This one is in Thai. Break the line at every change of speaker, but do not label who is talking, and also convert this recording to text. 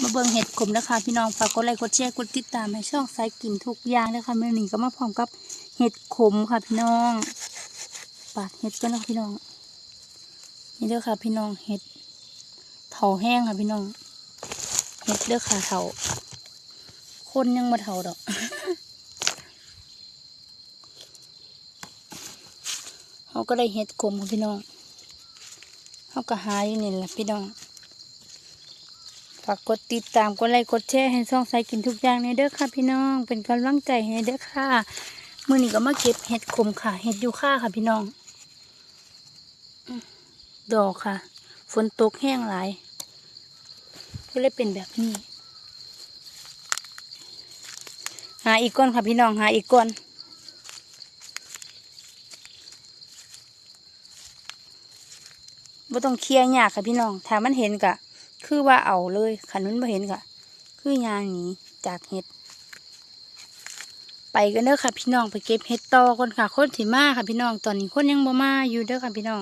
มาเบิ่งเห็ดขมนะคะพี่น้องฝากกดไลค์กดแชร์กดติดตามให้ช่องสายกินทุกอย่างนะคะเมื่อนี้ก็มาพร้อมกับเห็ดขมค่ะพี่น้องปาดเห็ดกันนะพี่น้อง นี่เด้อค่ะ พี่น้องเห็ดเถาแห้งค่ะพี่น้องเห็ดเด้อค่ะเถาคนยังมาเถาดอกเขาก็ได้เห็ดขมค่ะพี่น้องเขาก็หาอยู่นี่แหละพี่น้อง ฝากกดติดตามกดไลค์กดแชร์ให้ช่องสายกินทุกอย่างในเด้อค่ะพี่น้อง เป็นกำลังใจให้เด้อค่ะมื่อนี้ก็มาเก็บเห็ดขมค่ะ เห็ดยูค่าค่ะพี่น้อง ดอกค่ะ ฝนตกแห้งหลาย ก็เลยเป็นแบบนี้ หาอีกก้อนค่ะพี่น้องหาอีกก้อนบ่ต้องเคลียร์ยากค่ะพี่น้อง ถ้ามันเห็นกะ คือว่าเอาเลยขันมันบ่เห็นกะคือยางนี้จากเห็ด ไปกันเด้อค่ะ พี่น้องไปเก็บเห็ดต่อคนค่ะคนสิมาค่ะพี่น้องตอนนี้คนยังบ่มาอยู่เด้อค่ะพี่น้อง